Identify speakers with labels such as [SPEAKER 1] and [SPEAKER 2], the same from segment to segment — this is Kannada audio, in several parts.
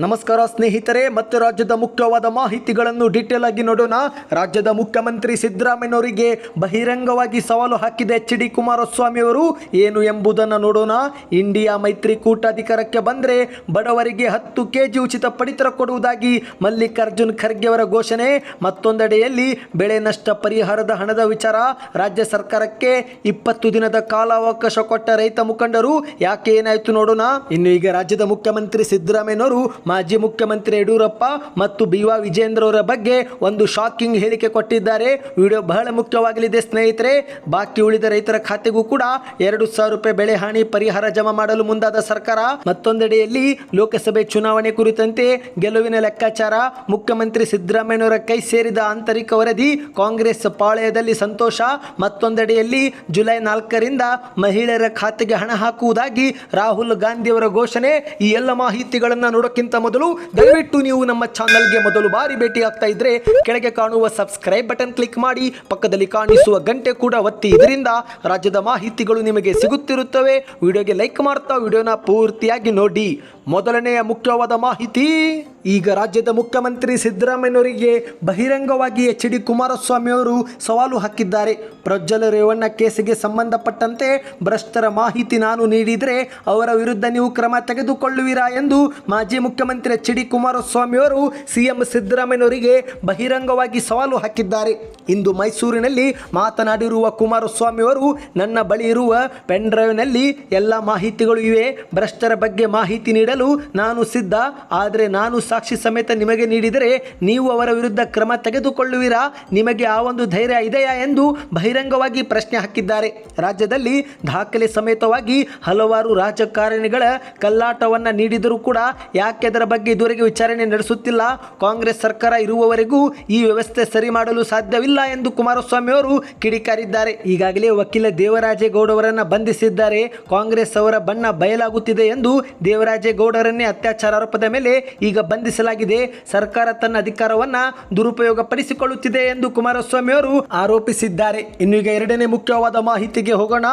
[SPEAKER 1] ನಮಸ್ಕಾರ ಸ್ನೇಹಿತರೆ, ಮತ್ತೆ ರಾಜ್ಯದ ಮುಖ್ಯವಾದ ಮಾಹಿತಿಗಳನ್ನು ಡೀಟೇಲ್ ಆಗಿ ನೋಡೋಣ. ರಾಜ್ಯದ ಮುಖ್ಯಮಂತ್ರಿ ಸಿದ್ದರಾಮಯ್ಯನವರಿಗೆ ಬಹಿರಂಗವಾಗಿ ಸವಾಲು ಹಾಕಿದ ಎಚ್ ಡಿ ಕುಮಾರಸ್ವಾಮಿ ಅವರು ಏನು ಎಂಬುದನ್ನು ನೋಡೋಣ. ಇಂಡಿಯಾ ಮೈತ್ರಿಕೂಟ ಅಧಿಕಾರಕ್ಕೆ ಬಂದರೆ ಬಡವರಿಗೆ ಹತ್ತು ಕೆಜಿ ಉಚಿತ ಪಡಿತರ ಕೊಡುವುದಾಗಿ ಮಲ್ಲಿಕಾರ್ಜುನ್ ಖರ್ಗೆ ಅವರ ಘೋಷಣೆ. ಮತ್ತೊಂದೆಡೆಯಲ್ಲಿ ಬೆಳೆ ನಷ್ಟ ಪರಿಹಾರದ ಹಣದ ವಿಚಾರ. ರಾಜ್ಯ ಸರ್ಕಾರಕ್ಕೆ ಇಪ್ಪತ್ತು ದಿನದ ಕಾಲಾವಕಾಶ ಕೊಟ್ಟ ರೈತ ಮುಖಂಡರು ಯಾಕೆ ಏನಾಯಿತು ನೋಡೋಣ. ಇನ್ನು ಈಗ ರಾಜ್ಯದ ಮುಖ್ಯಮಂತ್ರಿ ಸಿದ್ದರಾಮಯ್ಯನವರು ಮಾಜಿ ಮುಖ್ಯಮಂತ್ರಿ ಯಡಿಯೂರಪ್ಪ ಮತ್ತು ಬಿ ವಾ ವಿಜೇಂದ್ರ ಅವರ ಬಗ್ಗೆ ಒಂದು ಶಾಕಿಂಗ್ ಹೇಳಿಕೆ ಕೊಟ್ಟಿದ್ದಾರೆ. ವಿಡಿಯೋ ಬಹಳ ಮುಖ್ಯವಾಗಲಿದೆ ಸ್ನೇಹಿತರೆ. ಬಾಕಿ ಉಳಿದ ರೈತರ ಖಾತೆಗೂ ಕೂಡ ಎರಡು ಸಾವಿರ ರೂಪಾಯಿ ಬೆಳೆ ಹಾನಿ ಪರಿಹಾರ ಜಮಾ ಮಾಡಲು ಮುಂದಾದ ಸರ್ಕಾರ. ಮತ್ತೊಂದೆಡೆಯಲ್ಲಿ ಲೋಕಸಭೆ ಚುನಾವಣೆ ಕುರಿತಂತೆ ಗೆಲುವಿನ ಲೆಕ್ಕಾಚಾರ. ಮುಖ್ಯಮಂತ್ರಿ ಸಿದ್ದರಾಮಯ್ಯನವರ ಕೈ ಸೇರಿದ ಆಂತರಿಕ ವರದಿ ಕಾಂಗ್ರೆಸ್ ಪಾಳಯದಲ್ಲಿ ಸಂತೋಷ. ಮತ್ತೊಂದೆಡೆಯಲ್ಲಿ ಜುಲೈ ನಾಲ್ಕರಿಂದ ಮಹಿಳೆಯರ ಖಾತೆಗೆ ಹಣ ಹಾಕುವುದಾಗಿ ರಾಹುಲ್ ಗಾಂಧಿ ಅವರ ಘೋಷಣೆ. ಈ ಎಲ್ಲ ಮಾಹಿತಿಗಳನ್ನು ನೋಡೋಕ್ಕಿಂತ ಮೊದಲು, ದಯವಿಟ್ಟು ನೀವು ನಮ್ಮ ಚಾನಲ್ಗೆ ಮೊದಲು ಬಾರಿ ಭೇಟಿ ಆಗ್ತಾ ಇದ್ರೆ, ಕೆಳಗೆ ಕಾಣುವ ಸಬ್ಸ್ಕ್ರೈಬ್ ಬಟನ್ ಕ್ಲಿಕ್ ಮಾಡಿ, ಪಕ್ಕದಲ್ಲಿ ಕಾಣಿಸುವ ಗಂಟೆ ಕೂಡ ಒತ್ತಿ. ಇದರಿಂದ ರಾಜ್ಯದ ಮಾಹಿತಿಗಳು ನಿಮಗೆ ಸಿಗುತ್ತಿರುತ್ತವೆ. ವಿಡಿಯೋಗೆ ಲೈಕ್ ಮಾಡ್ತಾ, ವಿಡಿಯೋನ ಪೂರ್ತಿಯಾಗಿ ನೋಡಿ. ಮೊದಲನೆಯ ಮುಖ್ಯವಾದ ಮಾಹಿತಿ, ಈಗ ರಾಜ್ಯದ ಮುಖ್ಯಮಂತ್ರಿ ಸಿದ್ದರಾಮಯ್ಯನವರಿಗೆ ಬಹಿರಂಗವಾಗಿ ಎಚ್ ಡಿ ಕುಮಾರಸ್ವಾಮಿ ಅವರು ಸವಾಲು ಹಾಕಿದ್ದಾರೆ. ಪ್ರಜ್ವಲ ರೇವಣ್ಣ ಕೇಸಿಗೆ ಸಂಬಂಧಪಟ್ಟಂತೆ ಭ್ರಷ್ಟರ ಮಾಹಿತಿ ನಾನು ನೀಡಿದರೆ ಅವರ ವಿರುದ್ಧ ನೀವು ಕ್ರಮ ತೆಗೆದುಕೊಳ್ಳುವಿರಾ ಎಂದು ಮಾಜಿ ಮುಖ್ಯಮಂತ್ರಿ ಎಚ್ ಡಿ ಕುಮಾರಸ್ವಾಮಿ ಅವರು ಸಿಎಂ ಸಿದ್ದರಾಮಯ್ಯನವರಿಗೆ ಬಹಿರಂಗವಾಗಿ ಸವಾಲು ಹಾಕಿದ್ದಾರೆ. ಇಂದು ಮೈಸೂರಿನಲ್ಲಿ ಮಾತನಾಡಿರುವ ಕುಮಾರಸ್ವಾಮಿ ಅವರು ನನ್ನ ಬಳಿ ಇರುವ ಪೆನ್ ಡ್ರೈವ್ನಲ್ಲಿ ಎಲ್ಲ ಮಾಹಿತಿಗಳು ಇವೆ. ಭ್ರಷ್ಟರ ಬಗ್ಗೆ ಮಾಹಿತಿ ನೀಡಲು ನಾನು ಸಿದ್ಧ. ಆದರೆ ನಾನು ಸಾಕ್ಷಿ ಸಮೇತ ನಿಮಗೆ ನೀಡಿದರೆ ನೀವು ಅವರ ವಿರುದ್ಧ ಕ್ರಮ ತೆಗೆದುಕೊಳ್ಳುವಿರಾ? ನಿಮಗೆ ಆ ಒಂದು ಧೈರ್ಯ ಇದೆಯಾ ಎಂದು ಬಹಿರಂಗವಾಗಿ ಪ್ರಶ್ನೆ ಹಾಕಿದ್ದಾರೆ. ರಾಜ್ಯದಲ್ಲಿ ದಾಖಲೆ ಸಮೇತವಾಗಿ ಹಲವಾರು ರಾಜಕಾರಣಿಗಳ ಕಲ್ಲಾಟವನ್ನು ನೀಡಿದರೂ ಕೂಡ ಯಾಕೆ ಅದರ ಬಗ್ಗೆ ಇದುವರೆಗೆ ವಿಚಾರಣೆ ನಡೆಸುತ್ತಿಲ್ಲ. ಕಾಂಗ್ರೆಸ್ ಸರ್ಕಾರ ಇರುವವರೆಗೂ ಈ ವ್ಯವಸ್ಥೆ ಸರಿ ಮಾಡಲು ಸಾಧ್ಯವಿಲ್ಲ ಎಂದು ಕುಮಾರಸ್ವಾಮಿ ಅವರು ಕಿಡಿಕಾರಿದ್ದಾರೆ. ಈಗಾಗಲೇ ವಕೀಲ ದೇವರಾಜೇಗೌಡ ಅವರನ್ನು ಬಂಧಿಸಿದ್ದಾರೆ. ಕಾಂಗ್ರೆಸ್ ಅವರ ಬಣ್ಣ ಬಯಲಾಗುತ್ತಿದೆ ಎಂದು ದೇವರಾಜೇಗೌಡರನ್ನೇ ಅತ್ಯಾಚಾರ ಆರೋಪದ ಮೇಲೆ ಈಗ ಬಂಧಿಸಲಾಗಿದೆ. ಸರ್ಕಾರ ತನ್ನ ಅಧಿಕಾರವನ್ನ ದುರುಪಯೋಗ ಪಡಿಸಿಕೊಳ್ಳುತ್ತಿದೆ ಎಂದು ಕುಮಾರಸ್ವಾಮಿ ಅವರು ಆರೋಪಿಸಿದ್ದಾರೆ. ಇನ್ನು ಈಗ ಎರಡನೇ ಮುಖ್ಯವಾದ ಮಾಹಿತಿಗೆ ಹೋಗೋಣ.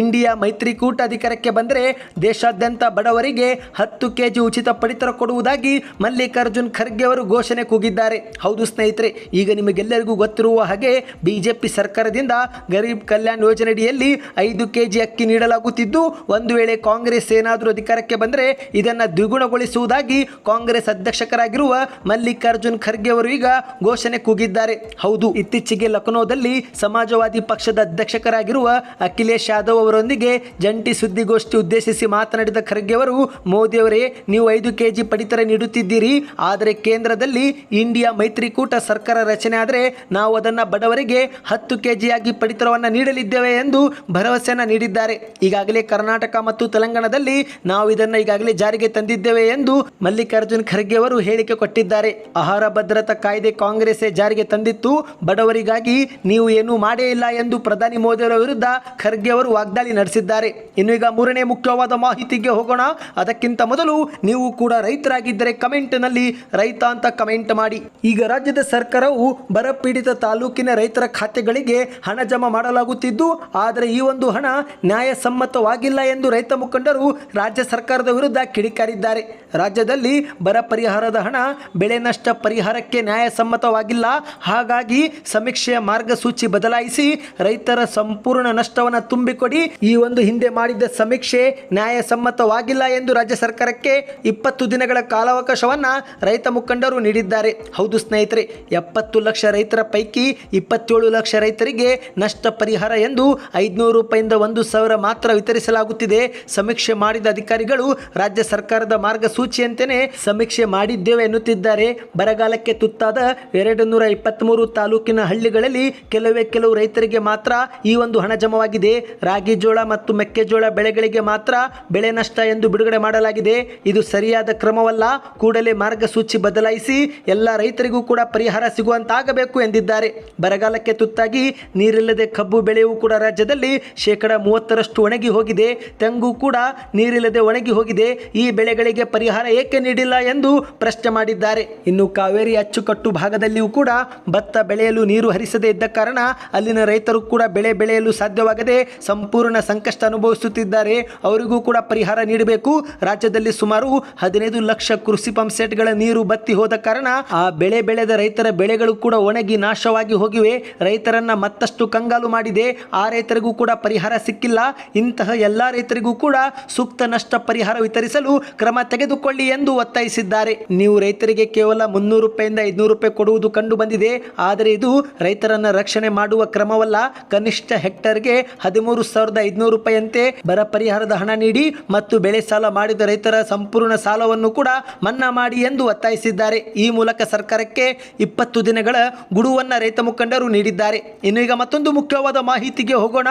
[SPEAKER 1] ಇಂಡಿಯಾ ಮೈತ್ರಿಕೂಟ ಅಧಿಕಾರಕ್ಕೆ ಬಂದರೆ ದೇಶಾದ್ಯಂತ ಬಡವರಿಗೆ ಹತ್ತು ಕೆಜಿ ಉಚಿತ ಪಡಿತರ ಕೊಡುವುದಾಗಿ ಮಲ್ಲಿಕಾರ್ಜುನ್ ಖರ್ಗೆ ಅವರು ಘೋಷಣೆ ಕೂಗಿದ್ದಾರೆ. ಹೌದು ಸ್ನೇಹಿತರೆ, ಈಗ ನಿಮಗೆಲ್ಲರಿಗೂ ಗೊತ್ತಿರುವ ಹಾಗೆ ಬಿಜೆಪಿ ಸರ್ಕಾರದಿಂದ ಗರೀಬ್ ಕಲ್ಯಾಣ್ ಯೋಜನೆಯಡಿಯಲ್ಲಿ ಐದು ಕೆಜಿ ಅಕ್ಕಿ ನೀಡಲಾಗುತ್ತಿದ್ದು, ಒಂದು ವೇಳೆ ಕಾಂಗ್ರೆಸ್ ಏನಾದರೂ ಅಧಿಕಾರಕ್ಕೆ ಬಂದರೆ ಇದನ್ನು ದ್ವಿಗುಣಗೊಳಿಸುವುದಾಗಿ ಕಾಂಗ್ರೆಸ್ ಅಧ್ಯಕ್ಷಕರಾಗಿರುವ ಮಲ್ಲಿಕಾರ್ಜುನ್ ಖರ್ಗೆ ಅವರು ಈಗ ಘೋಷಣೆ ಕೂಗಿದ್ದಾರೆ. ಹೌದು, ಇತ್ತೀಚೆಗೆ ಲಖನೌದಲ್ಲಿ ಸಮಾಜವಾದಿ ಪಕ್ಷದ ಅಧ್ಯಕ್ಷರಾಗಿರುವ ಅಖಿಲೇಶ್ ಯಾದವ್ ಅವರೊಂದಿಗೆ ಜಂಟಿ ಸುದ್ದಿಗೋಷ್ಠಿ ಉದ್ದೇಶಿಸಿ ಮಾತನಾಡಿದ ಖರ್ಗೆ ಅವರು, ಮೋದಿ ಅವರೇ, ನೀವು ಐದು ಕೆಜಿ ಪಡಿತರ ನೀಡುತ್ತಿದ್ದೀರಿ. ಆದರೆ ಕೇಂದ್ರದಲ್ಲಿ ಇಂಡಿಯಾ ಮೈತ್ರಿಕೂಟ ಸರ್ಕಾರ ರಚನೆ ಆದರೆ ನಾವು ಅದನ್ನು ಬಡವರಿಗೆ ಹತ್ತು ಕೆಜಿಯಾಗಿ ಪಡಿತರವನ್ನು ನೀಡಲಿದ್ದೇವೆ ಎಂದು ಭರವಸೆಯನ್ನು ನೀಡಿದ್ದಾರೆ. ಈಗಾಗಲೇ ಕರ್ನಾಟಕ ಮತ್ತು ತೆಲಂಗಾಣದಲ್ಲಿ ನಾವು ಇದನ್ನು ಈಗಾಗಲೇ ಜಾರಿಗೆ ತಂದಿದ್ದೇವೆ ಎಂದು ಮಲ್ಲಿಕಾರ್ಜುನ್ ಖರ್ಗೆ ಅವರು ಹೇಳಿಕೆ ಕೊಟ್ಟಿದ್ದಾರೆ. ಆಹಾರ ಭದ್ರತಾ ಕಾಯ್ದೆ ಕಾಂಗ್ರೆಸ್ ಜಾರಿಗೆ ತಂದಿತ್ತು. ಬಡವರಿಗಾಗಿ ನೀವು ಏನೂ ಮಾಡೇ ಇಲ್ಲ ಎಂದು ಪ್ರಧಾನಿ ಮೋದಿ ಅವರ ವಿರುದ್ಧ ಖರ್ಗೆ ಅವರು ವಾಗ್ದಾಳಿ ನಡೆಸಿದ್ದಾರೆ. ಇನ್ನು ಈಗ ಮೂರನೇ ಮುಖ್ಯವಾದ ಮಾಹಿತಿಗೆ ಹೋಗೋಣ. ಅದಕ್ಕಿಂತ ಮೊದಲು ನೀವು ಕೂಡ ರೈತರಾಗಿದ್ದರೆ ಕಮೆಂಟ್ನಲ್ಲಿ ರೈತ ಅಂತ ಕಮೆಂಟ್ ಮಾಡಿ. ಈಗ ರಾಜ್ಯದ ಸರ್ಕಾರವು ಬರ ಪೀಡಿತ ತಾಲೂಕಿನ ರೈತರ ಖಾತೆಗಳಿಗೆ ಹಣ ಜಮಾ ಮಾಡಲಾಗುತ್ತಿದ್ದು, ಆದರೆ ಈ ಒಂದು ಹಣ ನ್ಯಾಯಸಮ್ಮತವಾಗಿಲ್ಲ ಎಂದು ರೈತ ಮುಖಂಡರು ರಾಜ್ಯ ಸರ್ಕಾರದ ವಿರುದ್ಧ ಕಿಡಿಕಾರಿದ್ದಾರೆ. ರಾಜ್ಯದಲ್ಲಿ ಬರ ಪರಿಹಾರದ ಹಣ ಬೆಳೆ ನಷ್ಟ ಪರಿಹಾರಕ್ಕೆ ನ್ಯಾಯಸಮ್ಮತವಾಗಿಲ್ಲ. ಹಾಗಾಗಿ ಸಮೀಕ್ಷೆಯ ಮಾರ್ಗಸೂಚಿ ಬದಲಾಯಿಸಿ ರೈತರ ಸಂಪೂರ್ಣ ನಷ್ಟವನ್ನು ತುಂಬಿಕೊಡಿ. ಈ ಒಂದು ಹಿಂದೆ ಮಾಡಿದ್ದ ಸಮೀಕ್ಷೆ ನ್ಯಾಯಸಮ್ಮತವಾಗಿಲ್ಲ ಎಂದು ರಾಜ್ಯ ಸರ್ಕಾರಕ್ಕೆ ಇಪ್ಪತ್ತು ದಿನಗಳ ಕಾಲಾವಕಾಶವನ್ನು ರೈತ ಮುಖಂಡರು ನೀಡಿದ್ದಾರೆ. ಹೌದು ಸ್ನೇಹಿತರೆ, ಎಪ್ಪತ್ತು ಲಕ್ಷ ರೈತರ ಪೈಕಿ ಇಪ್ಪತ್ತೇಳು ಲಕ್ಷ ರೈತರಿಗೆ ನಷ್ಟ ಪರಿಹಾರ ಎಂದು ಐದುನೂರು ರೂಪಾಯಿಂದ ಒಂದು ಸಾವಿರ ಮಾತ್ರ ವಿತರಿಸಲಾಗುತ್ತಿದೆ. ಸಮೀಕ್ಷೆ ಮಾಡಿದ ಅಧಿಕಾರಿಗಳು ರಾಜ್ಯ ಸರ್ಕಾರದ ಮಾರ್ಗಸೂಚಿಯಂತೆಯೇ ಸಮೀಕ್ಷೆ ಮಾಡಿದ್ದೇವೆ ಎನ್ನುತ್ತಿದ್ದಾರೆ. ಬರಗಾಲಕ್ಕೆ ತುತ್ತಾದ ಎರಡು ನೂರ ಇಪ್ಪತ್ತ್ಮೂರು ತಾಲೂಕಿನ ಹಳ್ಳಿಗಳಲ್ಲಿ ಕೆಲವೇ ಕೆಲವು ರೈತರಿಗೆ ಮಾತ್ರ ಈ ಒಂದು ಹಣ ಜಮವಾಗಿದೆ. ರಾಗಿ ಜೋಳ ಮತ್ತು ಮೆಕ್ಕೆಜೋಳ ಬೆಳೆಗಳಿಗೆ ಮಾತ್ರ ಬೆಳೆ ನಷ್ಟ ಎಂದು ಬಿಡುಗಡೆ ಮಾಡಲಾಗಿದೆ. ಇದು ಸರಿಯಾದ ಕ್ರಮವಲ್ಲ ಕೂಡಲೇ ಮಾರ್ಗಸೂಚಿ ಬದಲಾಯಿಸಿ ಎಲ್ಲ ರೈತರಿಗೂ ಕೂಡ ಪರಿಹಾರ ಸಿಗುವಂತಾಗಬೇಕು ಎಂದಿದ್ದಾರೆ. ಬರಗಾಲಕ್ಕೆ ತುತ್ತಾಗಿ ನೀರಿಲ್ಲದೆ ಕಬ್ಬು ಬೆಳೆಯೂ ಕೂಡ ರಾಜ್ಯದಲ್ಲಿ ಶೇಕಡ ಮೂವತ್ತರಷ್ಟು ಒಣಗಿ ಹೋಗಿದೆ. ತೆಂಗು ಕೂಡ ನೀರಿಲ್ಲದೆ ಒಣಗಿ ಹೋಗಿದೆ. ಈ ಬೆಳೆಗಳಿಗೆ ಪರಿಹಾರ ಏಕೆ ನೀಡಿಲ್ಲ ಎಂದು ಪ್ರಶ್ನೆ ಮಾಡಿದ್ದಾರೆ. ಇನ್ನು ಕಾವೇರಿ ಅಚ್ಚುಕಟ್ಟು ಭಾಗದಲ್ಲಿಯೂ ಕೂಡ ಭತ್ತ ಬೆಳೆಯಲು ನೀರು ಹರಿಸದೇ ಇದ್ದ ಕಾರಣ ಅಲ್ಲಿನ ರೈತರು ಕೂಡ ಬೆಳೆ ಬೆಳೆಯಲು ಸಾಧ್ಯವಾಗದೆ ಸಂಪೂರ್ಣ ಸಂಕಷ್ಟ ಅನುಭವಿಸುತ್ತಿದ್ದಾರೆ. ಅವರಿಗೂ ಕೂಡ ಪರಿಹಾರ ನೀಡಬೇಕು. ರಾಜ್ಯದಲ್ಲಿ ಸುಮಾರು ಹದಿನೈದು ಲಕ್ಷ ಕೃಷಿ ಪಂಪ್ ಸೆಟ್ಗಳ ನೀರು ಬತ್ತಿ ಹೋದ ಕಾರಣ ಆ ಬೆಳೆ ಬೆಳೆದ ರೈತರ ಬೆಳೆಗಳು ಕೂಡ ಒಣಗಿ ನಾಶವಾಗಿ ಹೋಗಿವೆ. ರೈತರನ್ನ ಮತ್ತಷ್ಟು ಕಂಗಾಲು ಮಾಡಿದೆ. ಆ ರೈತರಿಗೂ ಕೂಡ ಪರಿಹಾರ ಸಿಕ್ಕಿಲ್ಲ. ಇಂತಹ ಎಲ್ಲ ರೈತರಿಗೂ ಕೂಡ ಸೂಕ್ತ ನಷ್ಟ ಪರಿಹಾರ ವಿತರಿಸಲು ಕ್ರಮ ತೆಗೆದುಕೊಳ್ಳಿ ಎಂದು ಒತ್ತಾಯಿಸಿದ್ದಾರೆ. ನೀವು ರೈತರಿಗೆ ಕೇವಲ ಮುನ್ನೂರು ರೂಪಾಯಿಂದ ಐದುನೂರು ರೂಪಾಯಿ ಕೊಡುವುದು ಕಂಡು ಬಂದಿದೆ ಆದರೆ ಇದು ರೈತರನ್ನ ರಕ್ಷಣೆ ಮಾಡುವ ಕ್ರಮವಲ್ಲ. ಕನಿಷ್ಠ ಹೆಕ್ಟರ್ಗೆ ಹದಿಮೂರು ಸಾವಿರದ ಐದುನೂರು ರೂಪಾಯಿಯಂತೆ ಬರ ಪರಿಹಾರದ ಹಣ ನೀಡಿ ಮತ್ತು ಬೆಳೆ ಸಾಲ ಮಾಡಿದ ರೈತರ ಸಂಪೂರ್ಣ ಸಾಲವನ್ನು ಕೂಡ ಮನ್ನಾ ಮಾಡಿ ಎಂದು ಒತ್ತಾಯಿಸಿದ್ದಾರೆ. ಈ ಮೂಲಕ ಸರ್ಕಾರಕ್ಕೆ ಇಪ್ಪತ್ತು ದಿನಗಳ ಗುಡುವನ್ನ ರೈತ ಮುಖಂಡರು ನೀಡಿದ್ದಾರೆ. ಇನ್ನು ಈಗ ಮತ್ತೊಂದು ಮುಖ್ಯವಾದ ಮಾಹಿತಿಗೆ ಹೋಗೋಣ.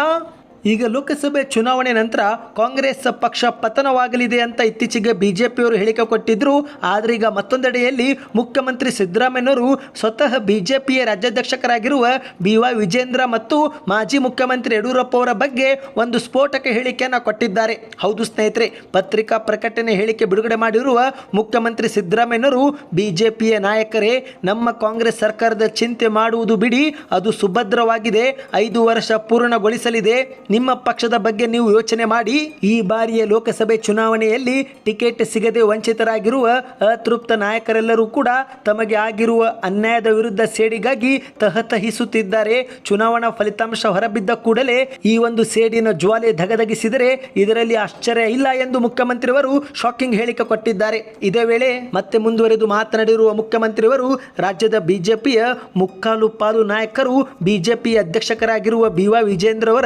[SPEAKER 1] ಈಗ ಲೋಕಸಭೆ ಚುನಾವಣೆ ನಂತರ ಕಾಂಗ್ರೆಸ್ ಪಕ್ಷ ಪತನವಾಗಲಿದೆ ಅಂತ ಇತ್ತೀಚೆಗೆ ಬಿಜೆಪಿಯವರು ಹೇಳಿಕೆ ಕೊಟ್ಟಿದ್ರು. ಆದರೆ ಈಗ ಮತ್ತೊಂದೆಡೆಯಲ್ಲಿ ಮುಖ್ಯಮಂತ್ರಿ ಸಿದ್ದರಾಮಯ್ಯನವರು ಸ್ವತಃ ಬಿಜೆಪಿಯ ರಾಜ್ಯಾಧ್ಯಕ್ಷಕರಾಗಿರುವ ಬಿ ವೈ ವಿಜೇಂದ್ರ ಮತ್ತು ಮಾಜಿ ಮುಖ್ಯಮಂತ್ರಿ ಯಡಿಯೂರಪ್ಪ ಅವರ ಬಗ್ಗೆ ಒಂದು ಸ್ಫೋಟಕ ಹೇಳಿಕೆಯನ್ನು ಕೊಟ್ಟಿದ್ದಾರೆ. ಹೌದು ಸ್ನೇಹಿತರೆ, ಪತ್ರಿಕಾ ಪ್ರಕಟಣೆ ಹೇಳಿಕೆ ಬಿಡುಗಡೆ ಮಾಡಿರುವ ಮುಖ್ಯಮಂತ್ರಿ ಸಿದ್ದರಾಮಯ್ಯನವರು ಬಿಜೆಪಿಯ ನಾಯಕರೇ, ನಮ್ಮ ಕಾಂಗ್ರೆಸ್ ಸರ್ಕಾರದ ಚಿಂತೆ ಮಾಡುವುದು ಬಿಡಿ, ಅದು ಸುಭದ್ರವಾಗಿದೆ, ಐದು ವರ್ಷ ಪೂರ್ಣಗೊಳಿಸಲಿದೆ ನಿಮ್ಮ ಪಕ್ಷದ ಬಗ್ಗೆ ನೀವು ಯೋಚನೆ ಮಾಡಿ. ಈ ಬಾರಿಯ ಲೋಕಸಭೆ ಚುನಾವಣೆಯಲ್ಲಿ ಟಿಕೆಟ್ ಸಿಗದೆ ವಂಚಿತರಾಗಿರುವ ಅತೃಪ್ತ ನಾಯಕರೆಲ್ಲರೂ ಕೂಡ ತಮಗೆ ಆಗಿರುವ ಅನ್ಯಾಯದ ವಿರುದ್ಧ ಸೇಡಿಗಾಗಿ ತಹತಹಿಸುತ್ತಿದ್ದಾರೆ. ಚುನಾವಣಾ ಫಲಿತಾಂಶ ಹೊರಬಿದ್ದ ಕೂಡಲೇ ಈ ಒಂದು ಸೇಡಿನ ಜ್ವಾಲೆ ಧಗಧಗಿಸಿದರೆ ಇದರಲ್ಲಿ ಆಶ್ಚರ್ಯ ಇಲ್ಲ ಎಂದು ಮುಖ್ಯಮಂತ್ರಿಯವರು ಶಾಕಿಂಗ್ ಹೇಳಿಕೆ ಕೊಟ್ಟಿದ್ದಾರೆ. ಇದೇ ವೇಳೆ ಮತ್ತೆ ಮುಂದುವರೆದು ಮಾತನಾಡಿರುವ ಮುಖ್ಯಮಂತ್ರಿಯವರು ರಾಜ್ಯದ ಬಿಜೆಪಿಯ ಮುಕ್ಕಾಲು ಪಾಲು ನಾಯಕರು ಬಿಜೆಪಿ ಅಧ್ಯಕ್ಷಕರಾಗಿರುವ ಬಿ ವಿಜೇಂದ್ರ ಅವರ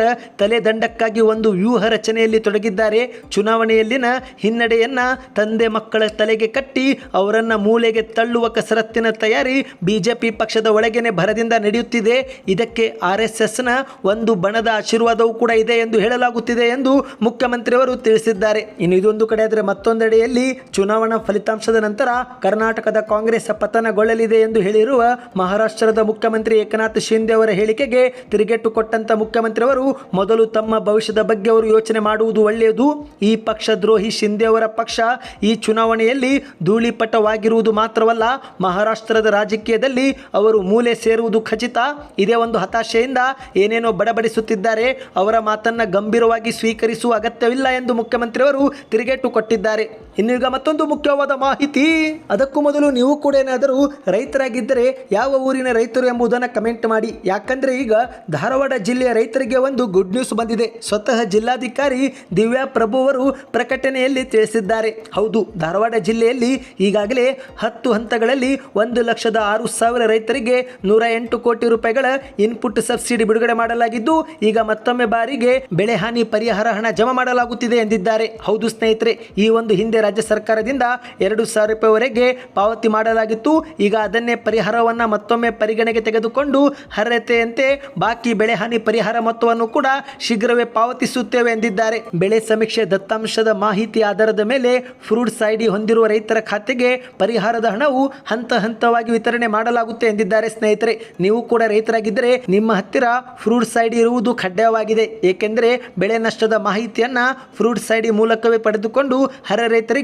[SPEAKER 1] ತಲೆದಂಡಕ್ಕಾಗಿ ಒಂದು ವ್ಯೂಹ ರಚನೆಯಲ್ಲಿ ತೊಡಗಿದ್ದಾರೆ. ಚುನಾವಣೆಯಲ್ಲಿನ ಹಿನ್ನಡೆಯನ್ನ ತಂದೆ ಮಕ್ಕಳ ತಲೆಗೆ ಕಟ್ಟಿ ಅವರನ್ನ ಮೂಲೆಗೆ ತಳ್ಳುವ ಕಸರತ್ತಿನ ತಯಾರಿ ಬಿಜೆಪಿ ಪಕ್ಷದ ಒಳಗೇನೆ ಭರದಿಂದ ನಡೆಯುತ್ತಿದೆ. ಇದಕ್ಕೆ ಆರ್ ಎಸ್ ಒಂದು ಬಣದ ಆಶೀರ್ವಾದವೂ ಕೂಡ ಇದೆ ಎಂದು ಹೇಳಲಾಗುತ್ತಿದೆ ಎಂದು ಮುಖ್ಯಮಂತ್ರಿಯವರು ತಿಳಿಸಿದ್ದಾರೆ. ಇನ್ನು ಇದೊಂದು ಕಡೆ ಆದರೆ ಮತ್ತೊಂದೆಡೆಯಲ್ಲಿ ಚುನಾವಣಾ ಫಲಿತಾಂಶದ ನಂತರ ಕರ್ನಾಟಕದ ಕಾಂಗ್ರೆಸ್ ಪತನಗೊಳ್ಳಲಿದೆ ಎಂದು ಹೇಳಿರುವ ಮಹಾರಾಷ್ಟ್ರದ ಮುಖ್ಯಮಂತ್ರಿ ಏಕನಾಥ್ ಶಿಂದೆ ಅವರ ಹೇಳಿಕೆಗೆ ತಿರುಗೇಟು ಕೊಟ್ಟಂತ ಮುಖ್ಯಮಂತ್ರಿಯವರು ಮೊದಲು ತಮ್ಮ ಭವಿಷ್ಯದ ಬಗ್ಗೆ ಅವರು ಯೋಚನೆ ಮಾಡುವುದು ಒಳ್ಳೆಯದು. ಈ ಪಕ್ಷ ದ್ರೋಹಿ ಶಿಂದೆ ಅವರ ಪಕ್ಷ. ಈ ಚುನಾವಣೆಯಲ್ಲಿ ಧೂಳಿಪಟವಾಗಿರುವುದು ಮಾತ್ರವಲ್ಲ, ಮಹಾರಾಷ್ಟ್ರದ ರಾಜಕೀಯದಲ್ಲಿ ಅವರು ಮೂಲೆ ಸೇರುವುದು ಖಚಿತ. ಇದೇ ಒಂದು ಹತಾಶೆಯಿಂದ ಏನೇನೋ ಬಡಬಡಿಸುತ್ತಿದ್ದಾರೆ, ಅವರ ಮಾತನ್ನ ಗಂಭೀರವಾಗಿ ಸ್ವೀಕರಿಸುವ ಅಗತ್ಯವಿಲ್ಲ ಎಂದು ಮುಖ್ಯಮಂತ್ರಿಯವರು ತಿರುಗೇಟು ಕೊಟ್ಟಿದ್ದಾರೆ. ಇನ್ನು ಈಗ ಮತ್ತೊಂದು ಮುಖ್ಯವಾದ ಮಾಹಿತಿ. ಅದಕ್ಕೂ ಮೊದಲು ನೀವು ಕೂಡ ಏನಾದರೂ ರೈತರಾಗಿದ್ದರೆ ಯಾವ ಊರಿನ ರೈತರು ಎಂಬುದನ್ನು ಕಮೆಂಟ್ ಮಾಡಿ. ಯಾಕಂದ್ರೆ ಈಗ ಧಾರವಾಡ ಜಿಲ್ಲೆಯ ರೈತರಿಗೆ ಒಂದು ಗುಡ್ ನ್ಯೂಸ್ ಬಂದಿದೆ. ಸ್ವತಃ ಜಿಲ್ಲಾಧಿಕಾರಿ ದಿವ್ಯಾ ಪ್ರಭು ಅವರು ಪ್ರಕಟಣೆಯಲ್ಲಿ ತಿಳಿಸಿದ್ದಾರೆ. ಹೌದು, ಧಾರವಾಡ ಜಿಲ್ಲೆಯಲ್ಲಿ ಈಗಾಗಲೇ ಹತ್ತು ಹಂತಗಳಲ್ಲಿ ಒಂದು ಲಕ್ಷದ ಆರು ಸಾವಿರ ರೈತರಿಗೆ ನೂರ ಎಂಟು ಕೋಟಿ ರೂಪಾಯಿಗಳ ಇನ್ಪುಟ್ ಸಬ್ಸಿಡಿ ಬಿಡುಗಡೆ ಮಾಡಲಾಗಿದ್ದು, ಈಗ ಮತ್ತೊಮ್ಮೆ ಬಾರಿಗೆ ಬೆಳೆ ಹಾನಿ ಪರಿಹಾರ ಹಣ ಜಮಾ ಮಾಡಲಾಗುತ್ತಿದೆ ಎಂದಿದ್ದಾರೆ. ಹೌದು ಸ್ನೇಹಿತರೆ, ಈ ಒಂದು ಹಿಂದೆ ರಾಜ್ಯ ಸರ್ಕಾರದಿಂದ ಎರಡು ಸಾವಿರ ರೂಪಾಯಿವರೆಗೆ ಪಾವತಿ ಮಾಡಲಾಗಿತ್ತು. ಈಗ ಅದನ್ನೇ ಪರಿಹಾರವನ್ನು ಮತ್ತೊಮ್ಮೆ ಪರಿಗಣೆಗೆ ತೆಗೆದುಕೊಂಡು ಅರ್ಹತೆಯಂತೆ ಬಾಕಿ ಬೆಳೆ ಹಾನಿ ಪರಿಹಾರ ಮೊತ್ತವನ್ನು ಕೂಡ ಶೀಘ್ರವೇ ಪಾವತಿಸುತ್ತೇವೆ ಎಂದಿದ್ದಾರೆ. ಬೆಳೆ ಸಮೀಕ್ಷೆ ದತ್ತಾಂಶದ ಮಾಹಿತಿ ಆಧಾರದ ಮೇಲೆ ಫ್ರೂಟ್ಸ್ ಐಡಿ ಹೊಂದಿರುವ ರೈತರ ಖಾತೆಗೆ ಪರಿಹಾರದ ಹಣವು ಹಂತ ಹಂತವಾಗಿ ವಿತರಣೆ ಮಾಡಲಾಗುತ್ತೆ ಎಂದಿದ್ದಾರೆ ಸ್ನೇಹಿತರೆ. ನೀವು ಕೂಡ ರೈತರಾಗಿದ್ದರೆ ನಿಮ್ಮ ಹತ್ತಿರ ಫ್ರೂಟ್ಸ್ ಐಡಿ ಇರುವುದು ಕಡ್ಡಾಯವಾಗಿದೆ. ಏಕೆಂದರೆ ಬೆಳೆ ನಷ್ಟದ ಮಾಹಿತಿಯನ್ನ ಫ್ರೂಟ್ಸ್ ಸೈಡಿ ಮೂಲಕವೇ ಪಡೆದುಕೊಂಡು ಹರ ರೈತರಿಗೆ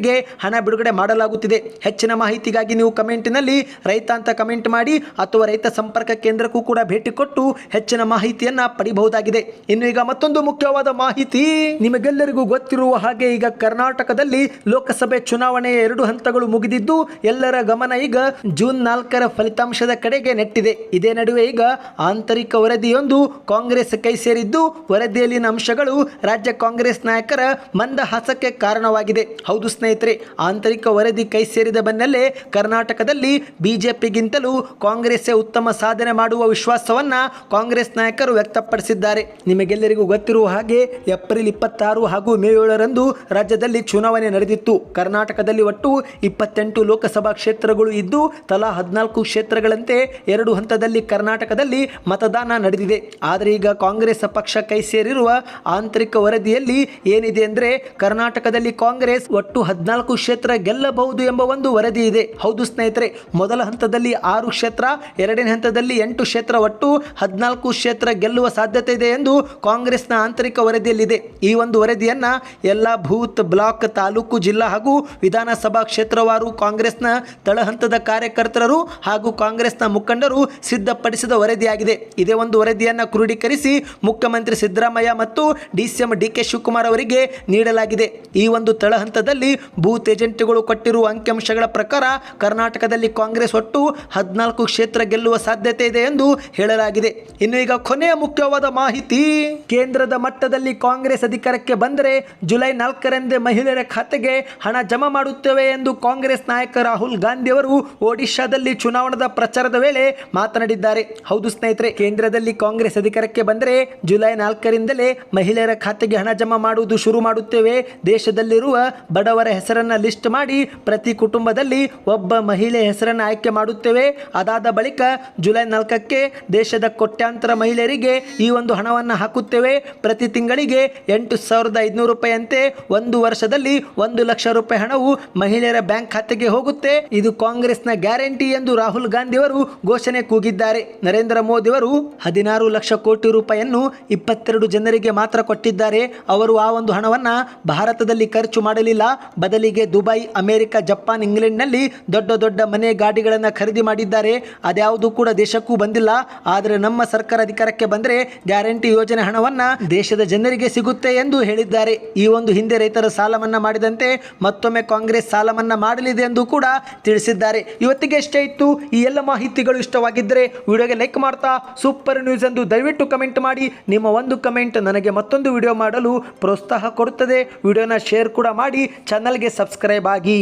[SPEAKER 1] ಹಣ ಬಿಡುಗಡೆ ಮಾಡಲಾಗುತ್ತಿದೆ. ಹೆಚ್ಚಿನ ಮಾಹಿತಿಗಾಗಿ ನೀವು ಕಮೆಂಟಿನಲ್ಲಿ ರೈತ ಅಂತ ಕಮೆಂಟ್ ಮಾಡಿ ಅಥವಾ ರೈತ ಸಂಪರ್ಕ ಕೇಂದ್ರಕ್ಕೂ ಕೂಡ ಭೇಟಿ ಕೊಟ್ಟು ಹೆಚ್ಚಿನ ಮಾಹಿತಿಯನ್ನ ಪಡಿಬಹುದಾಗಿದೆ. ಇನ್ನು ಈಗ ಮತ್ತೊಂದು ಮುಖ್ಯವಾದ ಮಾಹಿತಿ ನಿಮಗೆಲ್ಲರಿಗೂ ಗೊತ್ತಿರುವ ಹಾಗೆ ಈಗ ಕರ್ನಾಟಕದಲ್ಲಿ ಲೋಕಸಭೆ ಚುನಾವಣೆಯ ಎರಡು ಹಂತಗಳು ಮುಗಿದಿದ್ದು, ಎಲ್ಲರ ಗಮನ ಈಗ ಜೂನ್ ನಾಲ್ಕರ ಫಲಿತಾಂಶದ ಕಡೆಗೆ ನೆಟ್ಟಿದೆ. ಇದೇ ನಡುವೆ ಈಗ ಆಂತರಿಕ ವರದಿಯೊಂದು ಕಾಂಗ್ರೆಸ್ ಕೈ ಸೇರಿದ್ದು, ವರದಿಯಲ್ಲಿನ ಅಂಶಗಳು ರಾಜ್ಯ ಕಾಂಗ್ರೆಸ್ ನಾಯಕರ ಮಂದಹಾಸಕ್ಕೆ ಕಾರಣವಾಗಿದೆ. ಹೌದು ಸ್ನೇಹಿತರೆ, ಆಂತರಿಕ ವರದಿ ಕೈ ಸೇರಿದ ಬೆನ್ನಲ್ಲೇ ಕರ್ನಾಟಕದಲ್ಲಿ ಬಿಜೆಪಿಗಿಂತಲೂ ಕಾಂಗ್ರೆಸ್ಸೇ ಉತ್ತಮ ಸಾಧನೆ ಮಾಡುವ ವಿಶ್ವಾಸವನ್ನ ಕಾಂಗ್ರೆಸ್ ನಾಯಕರು ವ್ಯಕ್ತಪಡಿಸಿದ್ದಾರೆ. ನಿಮಗೆಲ್ಲರಿಗೂ ಗೊತ್ತಿರುವ ಹಾಗೆ ಏಪ್ರಿಲ್ ಇಪ್ಪತ್ತಾರು ಹಾಗೂ ಮೇ ಏಳರಂದು ರಾಜ್ಯದಲ್ಲಿ ಚುನಾವಣೆ ನಡೆದಿತ್ತು. ಕರ್ನಾಟಕದಲ್ಲಿ ಒಟ್ಟು ಇಪ್ಪತ್ತೆಂಟು ಲೋಕಸಭಾ ಕ್ಷೇತ್ರಗಳು ಇದ್ದು, ತಲಾ ಹದಿನಾಲ್ಕು ಕ್ಷೇತ್ರಗಳಂತೆ ಎರಡು ಹಂತದಲ್ಲಿ ಕರ್ನಾಟಕದಲ್ಲಿ ಮತದಾನ ನಡೆದಿದೆ. ಆದರೆ ಈಗ ಕಾಂಗ್ರೆಸ್ ಪಕ್ಷ ಕೈ ಸೇರಿರುವ ಆಂತರಿಕ ವರದಿಯಲ್ಲಿ ಏನಿದೆ ಅಂದರೆ, ಕರ್ನಾಟಕದಲ್ಲಿ ಕಾಂಗ್ರೆಸ್ ಒಟ್ಟು ಹದಿನಾಲ್ಕು ಕ್ಷೇತ್ರ ಗೆಲ್ಲಬಹುದು ಎಂಬ ಒಂದು ವರದಿ ಇದೆ. ಹೌದು ಸ್ನೇಹಿತರೆ, ಮೊದಲ ಹಂತದಲ್ಲಿ ಆರು ಕ್ಷೇತ್ರ, ಎರಡನೇ ಹಂತದಲ್ಲಿ ಎಂಟು ಕ್ಷೇತ್ರ ಒಟ್ಟು ಹದಿನಾಲ್ಕು ಕ್ಷೇತ್ರ ಗೆಲ್ಲುವ ಸಾಧ್ಯತೆ ಇದೆ ಎಂದು ಕಾಂಗ್ರೆಸ್ನ ಆಂತರಿಕ ವರದಿಯಲ್ಲಿದೆ. ಈ ಒಂದು ವರದಿಯನ್ನು ಎಲ್ಲ ಬೂತ್, ಬ್ಲಾಕ್, ತಾಲೂಕು, ಜಿಲ್ಲಾ ಹಾಗೂ ವಿಧಾನಸಭಾ ಕ್ಷೇತ್ರವಾರು ಕಾಂಗ್ರೆಸ್ನ ತಳಹಂತದ ಕಾರ್ಯಕರ್ತರು ಹಾಗೂ ಕಾಂಗ್ರೆಸ್ನ ಮುಖಂಡರು ಸಿದ್ಧಪಡಿಸಿದ ವರದಿಯಾಗಿದೆ. ಇದೇ ಒಂದು ವರದಿಯನ್ನು ಕ್ರೋಢೀಕರಿಸಿ ಮುಖ್ಯಮಂತ್ರಿ ಸಿದ್ದರಾಮಯ್ಯ ಮತ್ತು ಡಿಸಿಎಂ ಡಿ ಕೆ ಶಿವಕುಮಾರ್ ಅವರಿಗೆ ನೀಡಲಾಗಿದೆ. ಈ ಒಂದು ತಳಹಂತದಲ್ಲಿ ಬೂತ್ ಏಜೆಂಟ್ಗಳು ಕೊಟ್ಟಿರುವ ಅಂಕಿಅಂಶಗಳ ಪ್ರಕಾರ ಕರ್ನಾಟಕದಲ್ಲಿ ಕಾಂಗ್ರೆಸ್ ಒಟ್ಟು ಹದಿನಾಲ್ಕು ಕ್ಷೇತ್ರ ಗೆಲ್ಲುವ ಸಾಧ್ಯತೆ ಇದೆ ಎಂದು ಹೇಳಲಾಗಿದೆ. ಇನ್ನು ಈಗ ಕೊನೆಯ ಮುಖ್ಯವಾದ ಮಾಹಿತಿ. ಕೇಂದ್ರದ ಮಟ್ಟದಲ್ಲಿ ಕಾಂಗ್ರೆಸ್ ಅಧಿಕಾರಕ್ಕೆ ಬಂದರೆ ಜುಲೈ ನಾಲ್ಕರಂದೇ ಮಹಿಳೆಯರ ಖಾತೆಗೆ ಹಣ ಜಮಾ ಮಾಡುತ್ತೇವೆ ಎಂದು ಕಾಂಗ್ರೆಸ್ ನಾಯಕ ರಾಹುಲ್ ಗಾಂಧಿ ಅವರು ಒಡಿಶಾದಲ್ಲಿ ಚುನಾವಣದ ಪ್ರಚಾರದ ವೇಳೆ ಮಾತನಾಡಿದ್ದಾರೆ. ಹೌದು ಸ್ನೇಹಿತರೆ, ಕೇಂದ್ರದಲ್ಲಿ ಕಾಂಗ್ರೆಸ್ ಅಧಿಕಾರಕ್ಕೆ ಬಂದರೆ ಜುಲೈ ನಾಲ್ಕರಿಂದಲೇ ಮಹಿಳೆಯರ ಖಾತೆಗೆ ಹಣ ಜಮಾ ಮಾಡುವುದು ಶುರು ಮಾಡುತ್ತೇವೆ. ದೇಶದಲ್ಲಿರುವ ಬಡವರ ಹೆಸರನ್ನ ಲಿಸ್ಟ್ ಮಾಡಿ ಪ್ರತಿ ಕುಟುಂಬದಲ್ಲಿ ಒಬ್ಬ ಮಹಿಳೆ ಹೆಸರನ್ನು ಆಯ್ಕೆ ಮಾಡುತ್ತೇವೆ. ಅದಾದ ಬಳಿಕ ಜುಲೈ ನಾಲ್ಕಕ್ಕೆ ದೇಶದ ಕೋಟ್ಯಾಂತರ ಮಹಿಳೆಯರಿಗೆ ಈ ಒಂದು ಹಣವನ್ನು ಹಾಕುತ್ತೇವೆ. ಪ್ರತಿ ತಿಂಗಳಿಗೆ ಎಂಟು ಸಾವಿರದ ಐದುನೂರು ರೂಪಾಯಿಯಂತೆ ಒಂದು ವರ್ಷದಲ್ಲಿ ಒಂದು ಲಕ್ಷ ರೂಪಾಯಿ ಹಣವು ಮಹಿಳೆಯರ ಬ್ಯಾಂಕ್ ಖಾತೆಗೆ ಹೋಗುತ್ತೆ. ಇದು ಕಾಂಗ್ರೆಸ್ನ ಗ್ಯಾರಂಟಿ ಎಂದು ರಾಹುಲ್ ಗಾಂಧಿ ಅವರು ಘೋಷಣೆ ಕೂಗಿದ್ದಾರೆ. ನರೇಂದ್ರ ಮೋದಿ ಅವರು ಹದಿನಾರು ಲಕ್ಷ ಕೋಟಿ ರೂಪಾಯಿಯನ್ನು ಇಪ್ಪತ್ತೆರಡು ಜನರಿಗೆ ಮಾತ್ರ ಕೊಟ್ಟಿದ್ದಾರೆ. ಅವರು ಆ ಒಂದು ಹಣವನ್ನ ಭಾರತದಲ್ಲಿ ಖರ್ಚು ಮಾಡಲಿಲ್ಲ. ಬದಲಿಗೆ ದುಬೈ, ಅಮೆರಿಕ, ಜಪಾನ್, ಇಂಗ್ಲೆಂಡ್ನಲ್ಲಿ ದೊಡ್ಡ ದೊಡ್ಡ ಮನೆ ಗಾಡಿಗಳನ್ನು ಖರೀದಿ ಮಾಡಿದ್ದಾರೆ. ಅದ್ಯಾವುದೂ ಕೂಡ ದೇಶಕ್ಕೂ ಬಂದಿಲ್ಲ. ಆದರೆ ನಮ್ಮ ಸರ್ಕಾರ ಅಧಿಕಾರಕ್ಕೆ ಬಂದರೆ ಗ್ಯಾರಂಟಿ ಯೋಜನೆ ಹಣವನ್ನು ದೇಶದ ಜನರಿಗೆ ಸಿಗುತ್ತೆ ಎಂದು ಹೇಳಿದ್ದಾರೆ. ಈ ಒಂದು ಹಿಂದೆ ರೈತರ ಸಾಲ ಮನ್ನಾ ಮಾಡಿದಂತೆ ಮತ್ತೊಮ್ಮೆ ಕಾಂಗ್ರೆಸ್ ಸಾಲ ಮನ್ನಾ ಮಾಡಲಿದೆ ಎಂದು ಕೂಡ ತಿಳಿಸಿದ್ದಾರೆ. ಇವತ್ತಿಗೆ ಎಷ್ಟೇ ಇತ್ತು. ಈ ಎಲ್ಲ ಮಾಹಿತಿಗಳು ಇಷ್ಟವಾಗಿದ್ದರೆ ವಿಡಿಯೋಗೆ ಲೈಕ್ ಮಾಡ್ತಾ, ಸೂಪರ್ ನ್ಯೂಸ್ ಎಂದು ದಯವಿಟ್ಟು ಕಮೆಂಟ್ ಮಾಡಿ. ನಿಮ್ಮ ಒಂದು ಕಮೆಂಟ್ ನನಗೆ ಮತ್ತೊಂದು ವಿಡಿಯೋ ಮಾಡಲು ಪ್ರೋತ್ಸಾಹ ಕೊಡುತ್ತದೆ. ವಿಡಿಯೋನ ಶೇರ್ ಕೂಡ ಮಾಡಿ. ಚಾನಲ್ಗೆ ಸಬ್ಸ್ಕ್ರೈಬ್ ಆಗಿ